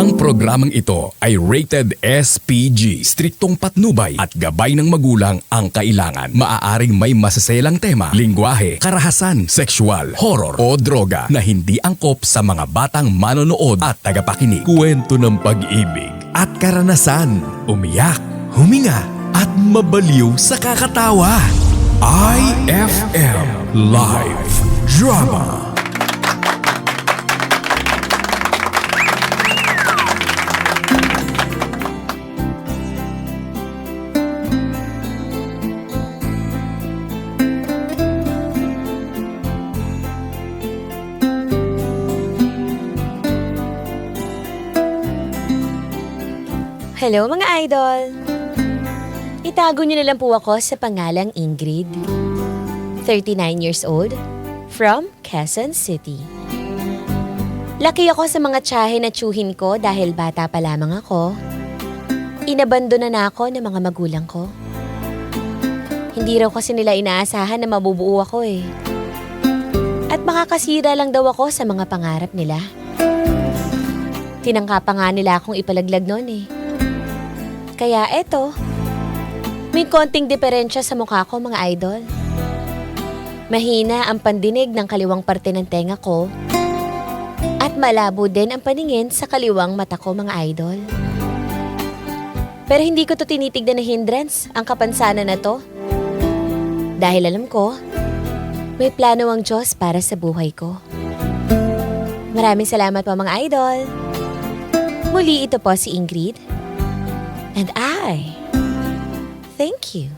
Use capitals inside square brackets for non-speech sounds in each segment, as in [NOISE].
Ang programang ito ay rated SPG, striktong patnubay at gabay ng magulang ang kailangan. Maaaring may masaselang tema, lingwahe, karahasan, sexual, horror o droga na hindi angkop sa mga batang manonood at tagapakinig. Kwento ng pag-ibig at karanasan, umiyak, huminga at mabaliw sa kakatawa. IFM Live Drama. Hello mga idol! Itago niyo na lang po ako sa pangalang Ingrid. 39 years old, from Quezon City. Laki ako sa mga tsahe na tsuhin ko dahil bata pa lamang ako. Inabandona na ako ng mga magulang ko. Hindi raw kasi nila inaasahan na mabubuo ako eh. At makakasira lang daw ako sa mga pangarap nila. Tinangka pa nga nila akong ipalaglag noon eh. Kaya eto, may konting diferensya sa mukha ko mga idol. Mahina ang pandinig ng kaliwang parte ng tenga ko at malabo din ang paningin sa kaliwang mata ko mga idol. Pero hindi ko to tinitignan na hindrance ang kapansanan na to. Dahil alam ko, may plano ang Diyos para sa buhay ko. Maraming salamat po mga idol. Muli ito po si Ingrid. And I thank you.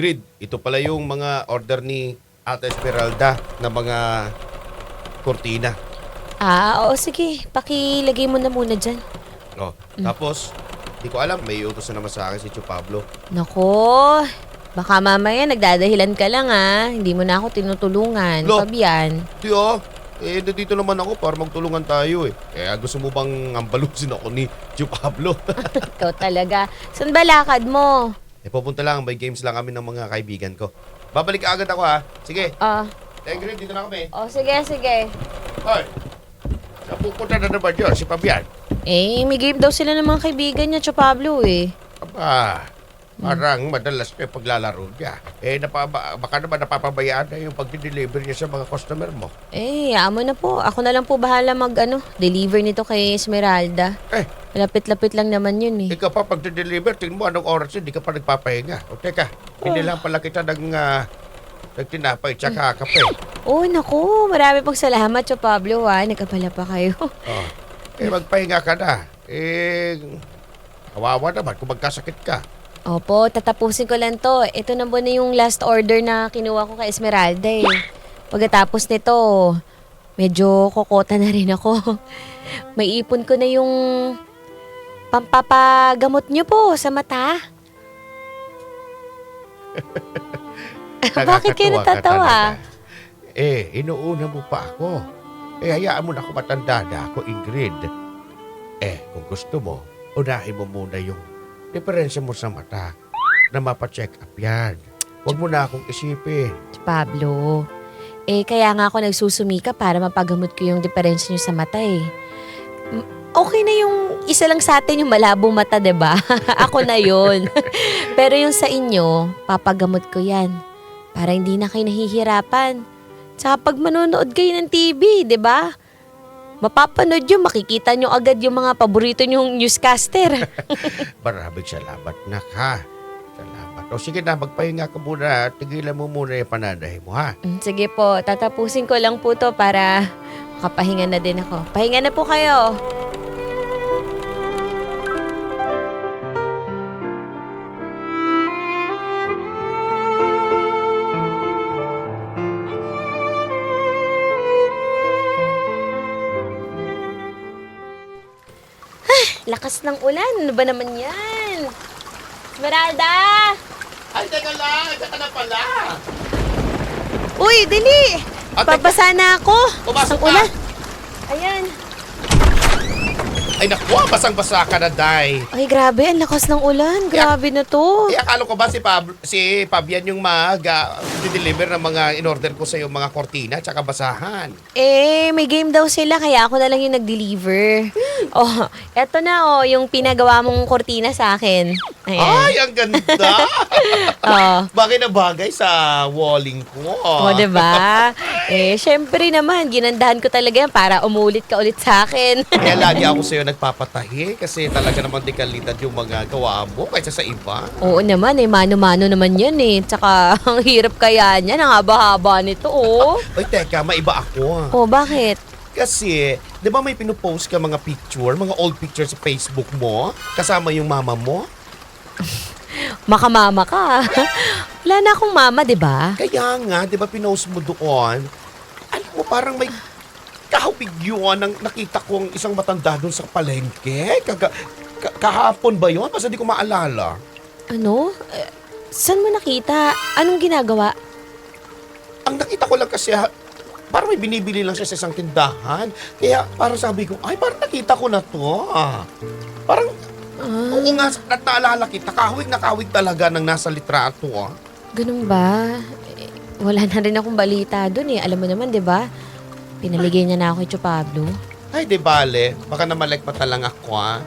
Ingrid, ito pala yung mga order ni Ate Esmeralda na mga kortina. Ah, oo sige. Pakilagay mo na muna dyan. Oh, tapos, di ko alam, may utos na naman sa akin si Chu Pablo. Nako, baka mamaya nagdadahilan ka lang ah. Hindi mo na ako tinutulungan. Lo. Fabian. Di oh, eh, dito naman ako para magtulungan tayo eh. Kaya gusto mo bang ambalusin ako ni Chu Pablo? [LAUGHS] Ikaw talaga. Saan ba lakad mo? Eh, pupunta lang, may games lang kami ng mga kaibigan ko. Babalik agad ako ha. Sige, Ah, Ingrid, dito na kami. oh sige, sige. Hoy, napupunta na naman yun, si Fabian. Eh, may game daw sila ng mga kaibigan niya, Cho Pablo eh. Aba, parang madalas na yung paglalaro niya. Eh, napaba, baka naman napapabayaan na yung pag-deliver niya sa mga customer mo. Eh, amo na po. Ako na lang po bahala mag, ano, deliver nito kay Esmeralda. Eh, Malapit-lapit lang naman yun eh. ikaw pa pag-deliver, tingin mo anong oras yun, di ka pa nagpapahinga. O teka, hindi lang pala kita ng, uh, nagtinapay tsaka kape. Oh, naku. Marami pong salamat, Cho Pablo ha. Nagkabala pa kayo. Oh. Eh, magpahinga ka na. Eh, kawawa naman kung magkasakit ka. Opo, tatapusin ko lang to. Ito na po na yung last order na kinuha ko kay Esmeralda eh. Pagkatapos nito, medyo kokota na rin ako. May ipon ko na yung pampapagamot nyo po sa mata. [LAUGHS] Bakit kayo Nakakatuwa ka natatawa? talaga. Eh, inuuna mo pa ako. Eh, hayaan mo na ako matanda na ako, Ingrid. Eh, kung gusto mo, unahin mo muna yung diferensya mo sa mata na mapacheck up yan. Huwag mo na akong isipin. Pablo, eh kaya nga ako nagsusumika para mapagamot ko yung diferensya nyo sa mata eh. M- Okay na yung isa lang sa atin yung malabo mata, ba? [LAUGHS] ako na yon. [LAUGHS] Pero yung sa inyo, papagamot ko yan. Para hindi na kayo nahihirapan. Tsaka pag manonood kayo ng TV, ba? Mapapanood yun, makikita nyo agad yung mga paborito nyong newscaster. [LAUGHS] Maraming salamat na ka. Salamat. O sige na, magpahinga ka muna. Tigilan mo muna yung pananay mo, ha? Mm, Sige po, tatapusin ko lang po to para makapahinga na din ako. Pahinga na po kayo. Lakas ng ulan. Ano ba naman yan? Esmeralda! Ay, teka lang. Teka na pala. Uy, dali! Ate, Babasa na ako. Pumasok Ang ka. ulan. Ayan. Ay, naku, basang-basa ka na, Day. Ay, grabe. Ang lakas ng ulan. Grabe na to. Eh, akala ko ba si, Pab si Fabian yung mag uh, deliver ng mga in-order ko sa mga kortina at basahan? Eh, may game daw sila kaya ako na lang yung nag-deliver. Oh, eto na oh, yung pinagawa mong kortina sa akin. Ayan. Ay, ang ganda! [LAUGHS] Oh. Bagay na bagay sa walling ko. Oh, 'di ba? [LAUGHS] Eh, syempre naman, ginandahan ko talaga yan para umulit ka ulit sa akin. Kaya [LAUGHS] lagi ako sa'yo nagpapatahi kasi talaga naman di kalidad yung mga gawa mo kaysa sa iba. Oo naman, eh, mano-mano naman yan eh. Tsaka, ang hirap kaya niyan, ang haba-haba nito, oh. Ay, teka, maiba ako. Oh, bakit? Kasi, di ba may pinupost ka mga picture, mga old pictures sa Facebook mo, kasama yung mama mo? Makamama ka. Wala na akong mama, di ba? Kaya nga, di ba pinost mo doon? Alam mo, parang may kahawig yun ang nakita kong isang matanda doon sa palengke. Kaga, ka- kahapon ba yun? Basta di ko maalala. Ano? Eh, saan mo nakita? Anong ginagawa? Ang nakita ko lang kasi, ha, parang may binibili lang siya sa isang tindahan. Kaya parang sabi ko, ay parang nakita ko na to. ah." Parang, oo nga, nat- naalala kita, kahawig na kahawig talaga ng nasa litrato. Ah. ganun ba? Eh, wala na rin akong balita dun eh. Alam mo naman, di ba? Pinaligay niya na ako kay Tio Pablo. Ay, di bale. Baka namalagpata lang ako, ah.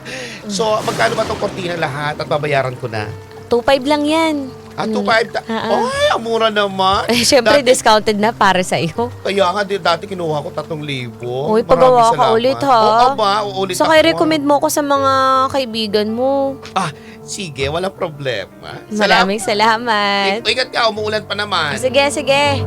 So, magkano ba itong kortina lahat at babayaran ko na? 2.5 lang yan. Ah, Mm. 2.5 ta- Ah, ah. Ay, ang mura naman. Eh, syempre, Dati- discounted na para sa iyo. Kaya nga, di, dati kinuha ko 3,000. Uy, Maraming pagawa ka salamat. ulit, ha? Oo ba? Uulit Saka ako. i-recommend mo ko sa mga kaibigan mo. Ah, sige, walang problema. Maraming salamat. Ingat ka, umuulan pa naman. Sige, sige.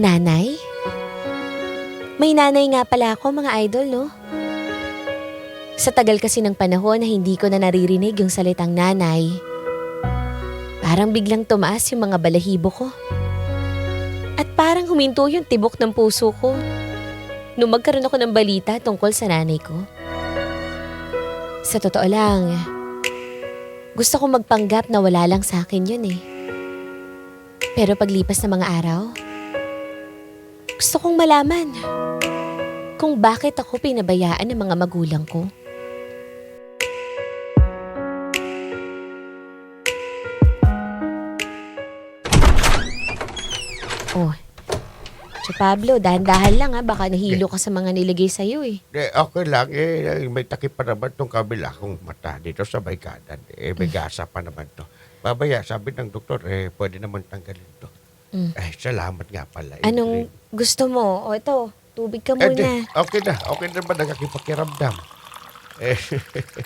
Nanay? May nanay nga pala ako mga idol, no? Sa tagal kasi ng panahon na hindi ko na naririnig yung salitang nanay, parang biglang tumaas yung mga balahibo ko. At parang huminto yung tibok ng puso ko nung magkaroon ako ng balita tungkol sa nanay ko. Sa totoo lang, gusto ko magpanggap na wala lang sa akin yun eh. Pero paglipas ng mga araw, gusto kong malaman kung bakit ako pinabayaan ng mga magulang ko. Oh, so Pablo, dahan-dahan lang ha. Baka nahilo ka sa mga nilagay sa'yo eh. Eh, okay lang. Eh, may takip pa naman tong kabila kong mata dito sa may kanan. Eh, may gasa pa naman to. Babaya, sabi ng doktor, eh, pwede naman tanggalin to. Mm. Eh, salamat nga pala. Anong Ingrid. gusto mo? O ito, tubig ka Eh, di, muna. okay na. Okay na ba nagkakipakiramdam? Eh,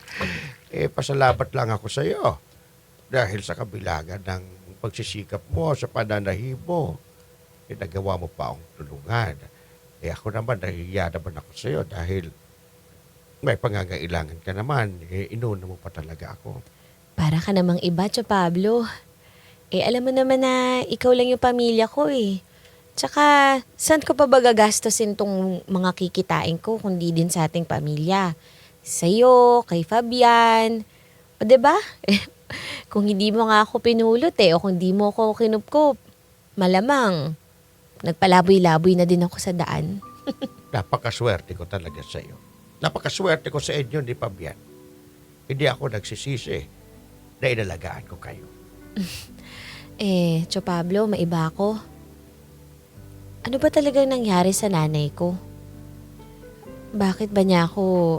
[LAUGHS] eh, pasalamat lang ako sa iyo. Dahil sa kabilangan ng pagsisikap mo sa pananahi mo, eh, nagawa mo pa akong tulungan. Eh, ako naman, nahihiya naman ako sa iyo dahil may pangangailangan ka naman. Eh, inuna mo pa talaga ako. Para ka namang iba, Tio Pablo. Eh, alam mo naman na ikaw lang yung pamilya ko eh. Tsaka, saan ko pa ba gagastosin tong mga kikitain ko kundi din sa ating pamilya? Sa'yo, kay Fabian. O, ba? Eh, [LAUGHS] kung hindi mo nga ako pinulot eh, o kung hindi mo ako kinupkup, malamang, nagpalaboy-laboy na din ako sa daan. [LAUGHS] Napakaswerte ko talaga sa iyo. Napakaswerte ko sa inyo ni Fabian. Hindi ako nagsisisi na inalagaan ko kayo. [LAUGHS] Eh, Tio Pablo, maiba ako. Ano ba talagang nangyari sa nanay ko? Bakit ba niya ako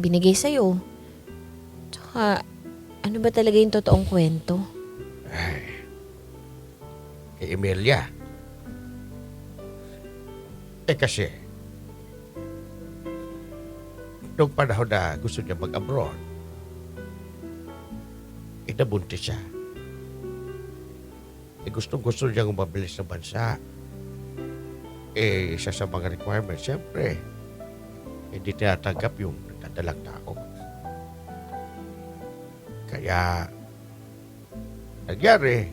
binigay sa'yo? Tsaka, ano ba talaga yung totoong kwento? kay Emilia. Eh kasi, noong panahon na gusto niya mag-abroad, inabuntis siya. Eh, gustong gusto niyang umabilis sa bansa. Eh, isa sa mga requirements, siyempre, hindi tinatanggap yung nagdadalang tao. Kaya, nangyari,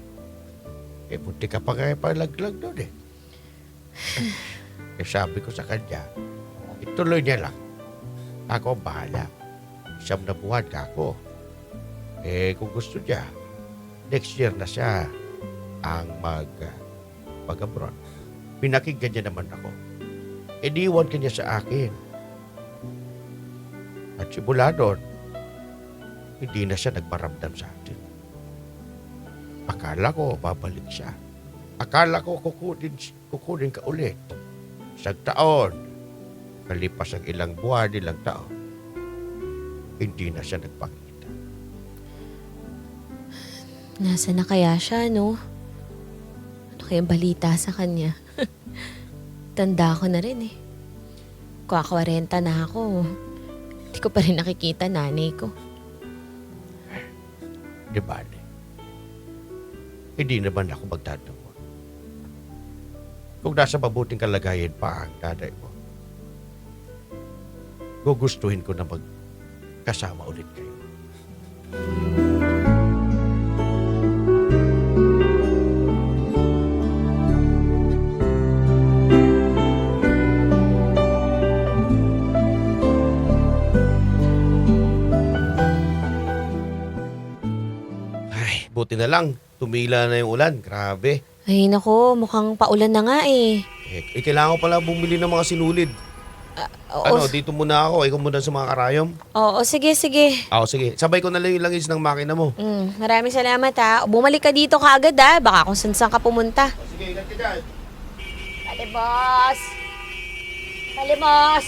eh, bunti ka pa nga palaglag doon eh. [SIGHS] eh, sabi ko sa kanya, ituloy niya lang. Ako ang bahala. Siyam na buwan ka ako. Eh, kung gusto niya, next year na siya ang mag, mag-abroad. Pinakinggan niya naman ako. Iniwan ka niya sa akin. At simula doon, hindi na siya nagparamdam sa atin. Akala ko babalik siya. Akala ko kukunin, kukunin ka ulit. Isang taon. Kalipas ang ilang buwan, ilang taon. Hindi na siya nagpakita. Nasa na kaya siya, no? Kayang balita sa kanya? [LAUGHS] Tanda ko na rin eh. Kwa-40 na ako. Hindi ko pa rin nakikita nanay ko. Di ba? Ate? Hindi naman ako magtatawa. Kung nasa mabuting kalagayan pa ang nanay mo, gugustuhin ko na magkasama ulit kayo. Ay, buti na lang. Tumila na yung ulan. Grabe. Ay nako, mukhang paulan na nga eh. Eh, eh, kailangan ko pala bumili ng mga sinulid. Oo, Ano, dito muna ako. Ikaw muna sa mga karayom. oo, sige, sige. Ako, sige. Sabay ko na lang yung langis ng makina mo. Mm, maraming salamat ha. Bumalik ka dito kaagad ha. Baka kung saan ka pumunta. Sige, ingat ka dyan. Palibos! Palibos!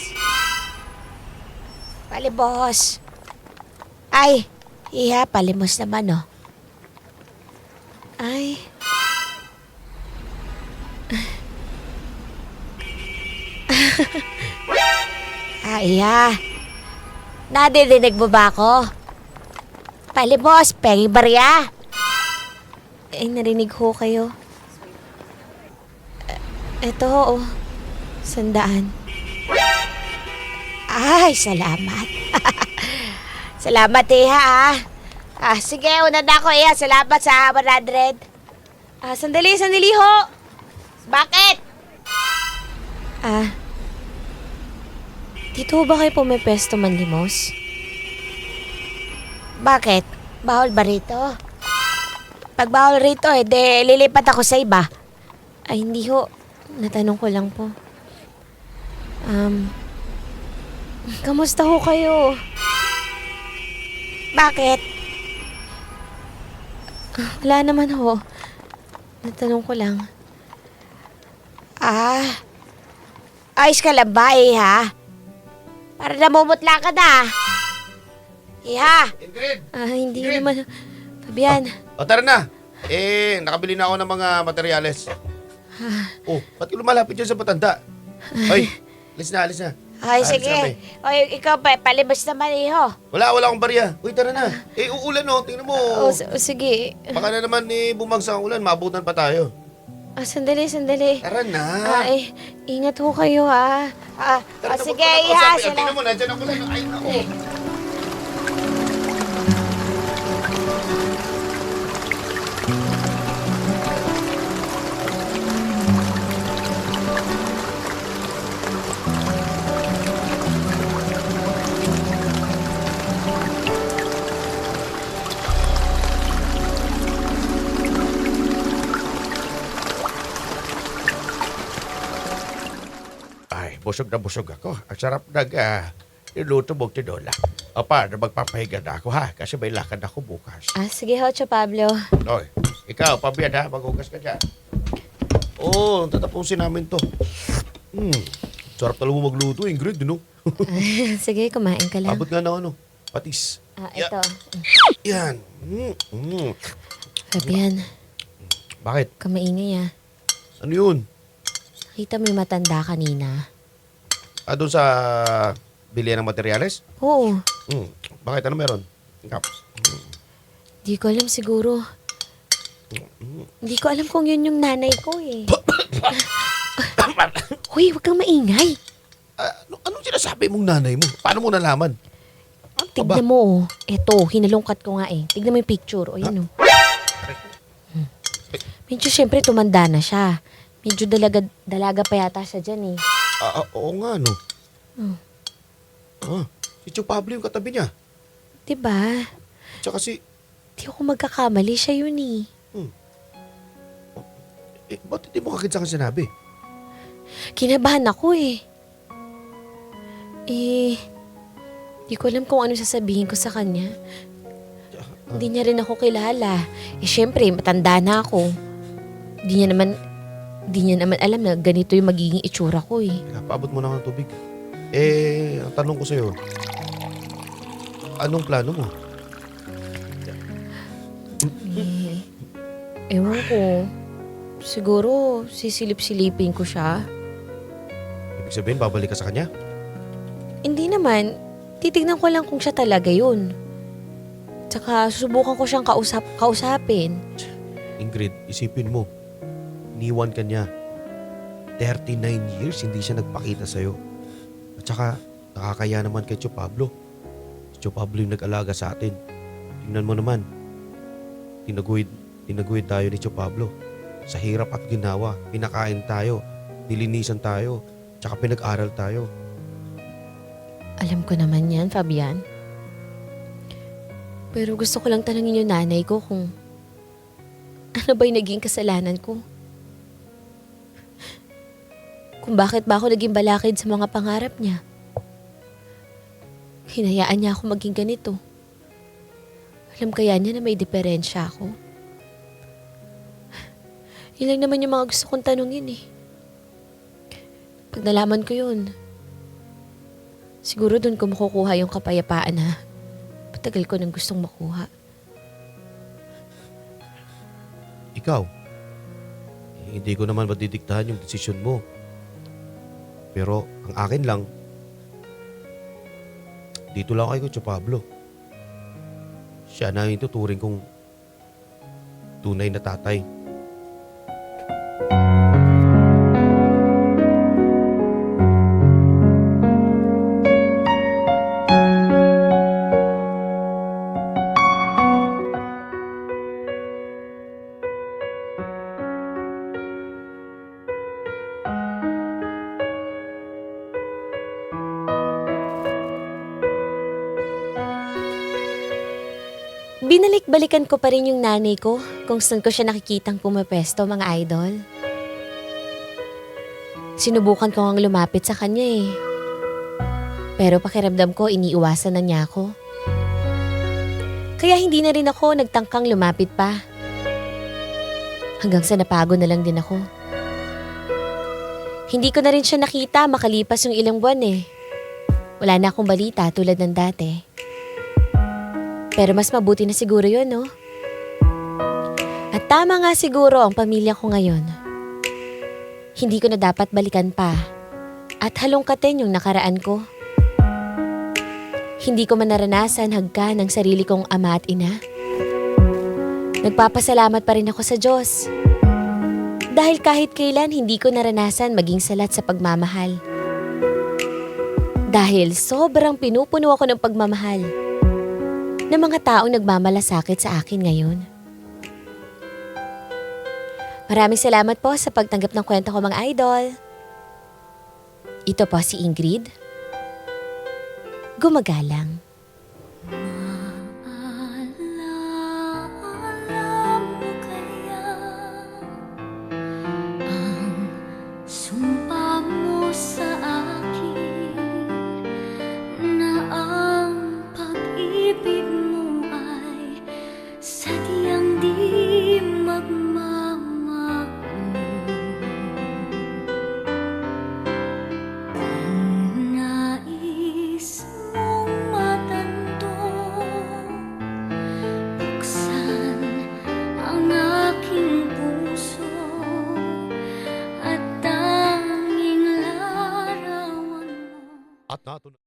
Palibos! Ay, iha, palimos naman oh. Ay. [LAUGHS] ah, iha. Nadidinig mo ba ako? Palibos, pengi barya. Ay, narinig ho kayo. Ito, oh. Sandaan. Ay, salamat. [LAUGHS] salamat, Iha, ah. Ah, sige, una na ako, Iha. Salamat sa 100. Ah, sandali, sandali ho. Bakit? Ah, dito ba kayo pumipesto manlimos? Bakit? Bawal ba rito? Pag bawal rito, eh, de, lilipat ako sa iba. Ay, hindi ho. Natanong ko lang po. Um, kamusta ho kayo? Bakit? Ah, Wala naman ho. Natanong ko lang. Ah, ayos ka lang ba, eh, ha? Para namumutla ka na. Iha! Ingrid! Ah, hindi Ingrid! naman. Fabian, O, tara na. Eh, nakabili na ako ng mga materyales. oh, ba't ka lumalapit dyan sa matanda? Ay, alis na, alis na. Ay sige. na. O, ikaw pa, palibas naman, iho. Wala, wala akong barya. Uy, tara na. Eh, uulan oh. Tingnan mo. O, s- o, sige. Baka na naman eh, bumagsak ang ulan. Maabutan pa tayo. Ah, sandali, sandali. Tara na. Ah, eh, ingat ho kayo, ha. Ah, Tara ah, na, sige, magpapakausap. iha. Eh, Sila. Tingnan mo, nandyan ang ulan. Ay, ako. Busog na busog ako. Ang sarap nag uh, niluto mong tinola. O paano, magpapahinga na ako ha? Kasi may lakad ako bukas. Ah, sige ho, Tio Pablo. Oy, ikaw, pabiyan ha? Maghugas ka dyan. Oo, oh, tatapusin namin to. Hmm, sarap talaga mo magluto, Ingrid, no? [LAUGHS] sige, kumain ka lang. Abot nga na ano, patis. Ah, Yeah. ito. Yan. Mm, mm. Fabian, Bakit? kamaingay ah. Ano yun? Nakita mo yung matanda kanina. Ah, doon sa bilihan ng materyales? Oo, Hmm, bakit? Ano meron? Kap. di ko alam siguro. Hindi ko alam kung yun yung nanay ko eh. [COUGHS] Hoy, huwag kang maingay. Ah, ano, anong sinasabi mong nanay mo? Paano mo nalaman? Ano ka ba? Tignan mo oh. Eto, hinalungkat ko nga eh. Tignan mo yung picture. O yan oh. Hmm. Medyo syempre tumanda na siya. Medyo dalaga, dalaga pa yata siya dyan eh. Ah, ah, oo nga, no? Hmm. Ah, si Tio Pablo yung katabi niya. Diba? Tsaka si... Di ako magkakamali siya yun eh. Eh, ba't hindi mo kakit sa akin sinabi? Kinabahan ako eh. Eh, di ko alam kung ano sasabihin ko sa kanya. Hindi niya rin ako kilala. Eh, syempre, matanda na ako. Di niya naman, di niya naman alam na ganito yung magiging itsura ko eh. Teka, paabot mo na ng tubig. Eh, ang tanong ko sa'yo, anong plano mo? Eh, ewan ko. Siguro, sisilip-silipin ko siya. Ibig sabihin, babalik ka sa kanya? Hindi naman. Titignan ko lang kung siya talaga yun. Tsaka, susubukan ko siyang kausap, kausapin. Ingrid, isipin mo, iniwan ka niya. 39 years hindi siya nagpakita sa'yo. At saka, nakakaya naman kay Tio Pablo. Si Tio Pablo yung nag-alaga sa atin. Tingnan mo naman, tinaguid, tinaguid tayo ni Tio Pablo. Sa hirap at ginawa, pinakain tayo, nilinisan tayo, tsaka pinag-aral tayo. Alam ko naman yan, Fabian. Pero gusto ko lang tanungin yung nanay ko kung ano ba yung naging kasalanan ko. Kung bakit ba ako naging balakid sa mga pangarap niya. Hinayaan niya ako maging ganito. Alam kaya niya na may diferensya ako. Yun lang naman yung mga gusto kong tanungin eh. Pag nalaman ko yun, Siguro doon ko makukuha yung kapayapaan na patagal ko nang gustong makuha. Ikaw, hindi ko naman madidiktahan yung desisyon mo. Pero ang akin lang, dito lang ako kay Kuya Pablo. Siya na yung tuturing kong tunay na tatay. Binalik-balikan ko pa rin yung nanay ko kung saan ko siya nakikitang pumapesto mga idol. Sinubukan ko ang lumapit sa kanya eh. Pero pakiramdam ko iniiwasan na niya ako. Kaya hindi na rin ako nagtangkang lumapit pa. Hanggang sa napagod na lang din ako. Hindi ko na rin siya nakita makalipas yung ilang buwan eh. Wala na akong balita tulad ng dati. Pero mas mabuti na siguro yun, no? At tama nga siguro ang pamilya ko ngayon. Hindi ko na dapat balikan pa. At halongkatin yung nakaraan ko. Hindi ko man naranasan hagka ng sarili kong ama at ina. Nagpapasalamat pa rin ako sa Diyos. Dahil kahit kailan hindi ko naranasan maging salat sa pagmamahal. Dahil sobrang pinupuno ako ng pagmamahal ng mga taong nagmamalasakit sa akin ngayon. Maraming salamat po sa pagtanggap ng kwento ko mga idol. Ito po si Ingrid. Gumagalang.